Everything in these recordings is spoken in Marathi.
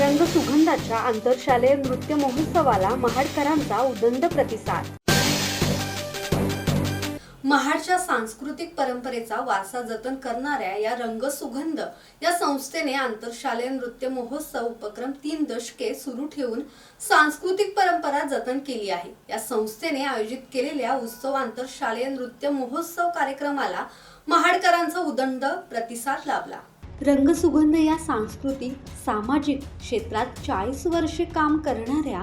रंगसुगंधाच्या आंतरशालेय नृत्य महोत्सवाला महाडकरांचा उदंड प्रतिसाद. महाडच्या सांस्कृतिक परंपरेचा वारसा जतन करणाऱ्या या रंगसुगंध या संस्थेने आंतरशालेय नृत्य महोत्सव उपक्रम तीन दशके सुरू ठेवून सांस्कृतिक परंपरा जतन केली आहे. या संस्थेने आयोजित केलेल्या उत्सव आंतरशालेय नृत्य महोत्सव कार्यक्रमाला महाडकरांचा उदंड प्रतिसाद लाभला. रंगसुगंध या सांस्कृतिक सामाजिक क्षेत्रात चाळीस वर्षे काम करणाऱ्या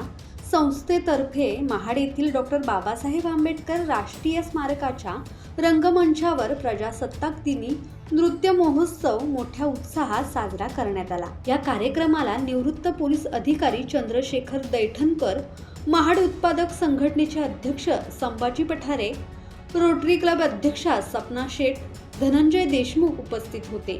संस्थेतर्फे महाड येथील डॉक्टर बाबासाहेब आंबेडकर राष्ट्रीय स्मारकाच्या रंगमंचावर प्रजासत्ताक दिनी नृत्य महोत्सव मोठ्या उत्साहात साजरा करण्यात आला. या कार्यक्रमाला निवृत्त पोलीस अधिकारी चंद्रशेखर दैठणकर महाड उत्पादक संघटनेचे अध्यक्ष संभाजी पठारे रोटरी क्लब अध्यक्षा सपना शेठ धनंजय देशमुख उपस्थित होते.